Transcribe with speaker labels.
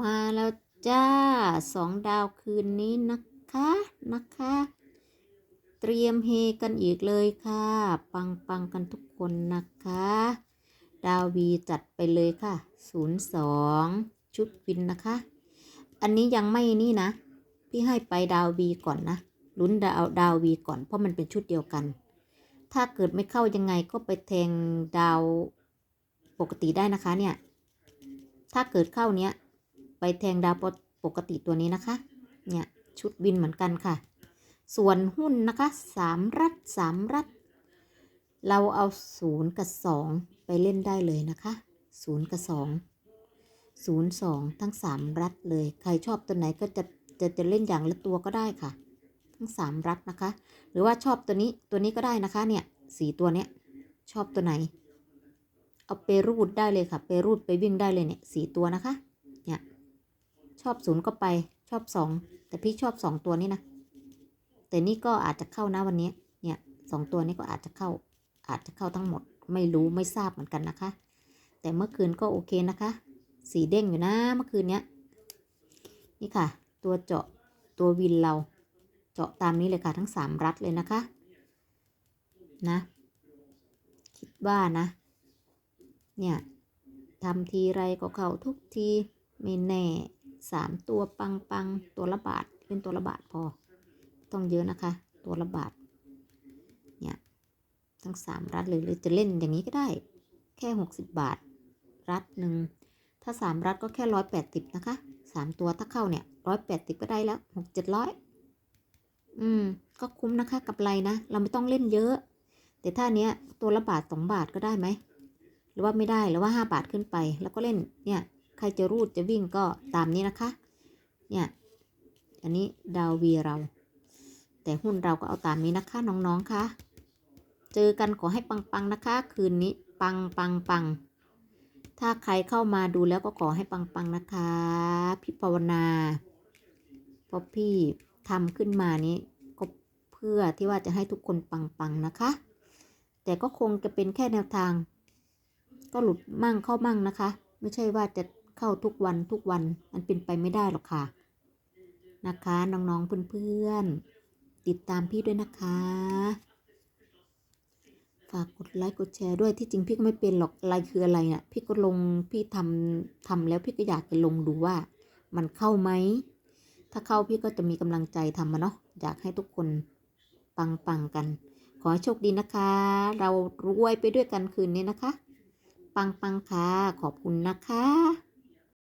Speaker 1: มาแล้วจ้าสองดาวคืนนี้นะคะนะคะ เตรียมเฮกันอีกเลยค่ะ ปังปังกันทุกคนนะคะ ดาววีจัดไปเลยค่ะ02ชุดวินนะคะ อันนี้ยังไม่นี่นะ พี่ให้ไปดาววีก่อนนะลุ้นดาวดาววีก่อนเพราะมันเป็นชุดเดียวกัน ถ้าเกิดไม่เข้ายังไงก็ไปแทงดาวปกติได้นะคะเนี่ย ถ้าเกิดเข้าเนี้ย ไปแทงดาวปกติตัวนี้นะคะ เนี่ยชุดบินเหมือนกันค่ะ ส่วนหุ้นนะคะสามรัฐสามรัฐ เราเอาศูนย์กับสองไปเล่นได้เลยนะคะศูนย์กับสองศูนย์สองทั้งสามรัฐเลย ใครชอบตัวไหนก็จะจะจะเล่นอย่างละตัวก็ได้ค่ะ ทั้งสามรัฐนะคะ หรือว่าชอบตัวนี้ตัวนี้ก็ได้นะคะเนี่ยสีตัวเนี้ยชอบตัวไหน เอาไปรูดได้เลยค่ะ ไปรูดไปวิ่งได้เลยเนี่ยสีตัวนะคะ เนี่ย ชอบศูนย์ก็ไปชอบสองแต่พี่ชอบสองตัวนี้นะ แต่นี่ก็อาจจะเข้านะวันนี้ เนี่ยสองตัวนี้ก็อาจจะเข้า อาจจะเข้าทั้งหมด ไม่รู้ไม่ทราบเหมือนกันนะคะ แต่เมื่อคืนก็โอเคนะคะ สีเด้งอยู่นะเมื่อคืนเนี้ย นี่ค่ะ ตัวเจาะตัววินเรา เจาะตามนี้เลยค่ะทั้งสามรัดเลยนะคะ นะ คิดว่านะ เนี่ยทำทีไรก็เข้าทุกทีไม่แน่ สามตัวปังปังตัวละบาทเล่นตัวละบาทพอ ต้องเยอะนะคะ ตัวละบาทเนี่ยทั้งสามรัฐเลยหรือจะเล่นอย่างนี้ก็ได้ แค่หกสิบบาท รัฐหนึ่งถ้าสามรัฐก็แค่ร้อยแปดสิบนะคะสามตัวถ้าเข้าเนี่ยร้อยแปดสิบก็ได้แล้วหกเจ็ดร้อยอืม ก็คุ้มนะคะกับไรนะ เราไม่ต้องเล่นเยอะ แต่ถ้าเนี้ยตัวละบาทสองบาทก็ได้ไหม หรือว่าไม่ได้หรือว่าห้าบาทขึ้นไป แล้วก็เล่นเนี่ย รจะรูดจะวิ่งก็ตามนี้นะคะ เนี่ย อันนี้ดาววีเรา แต่หุ้นเราก็เอาตามนี้นะคะน้องๆคะเจอกันขอให้ปังๆนะคะ คืนนี้ปังปังปังถ้าใครเข้ามาดูแล้วก็ขอให้ปังๆนะคะพี่ภาวนาเพราะพี่ทำขึ้นมานี้ก็เพื่อที่ว่าจะให้ทุกคนปังๆนะคะ แต่ก็คงจะเป็นแค่แนวทาง ก็หลุดมั่งเข้ามั่งนะคะ ไม่ใช่ว่าจะ เข้าทุกวันทุกวันมันเป็นไปไม่ได้หรอกค่ะ นะคะน้องๆเพื่อนๆติดตามพี่ด้วยนะคะ ฝากกดไลค์กดแชร์ด้วยที่จริงพี่ก็ไม่เป็นหรอกอะไรคืออะไรเนี่ยพี่ก็ลงพี่ทำทำแล้วพี่ก็อยากจะลงดูว่า มันเข้าไหมถ้าเข้าพี่ก็จะมีกำลังใจทำมาเนาะอยากให้ทุกคนปังๆกัน ขอให้โชคดีนะคะ เรารวยไปด้วยกันคืนนี้นะคะ ปังปังค่ะขอบคุณนะคะ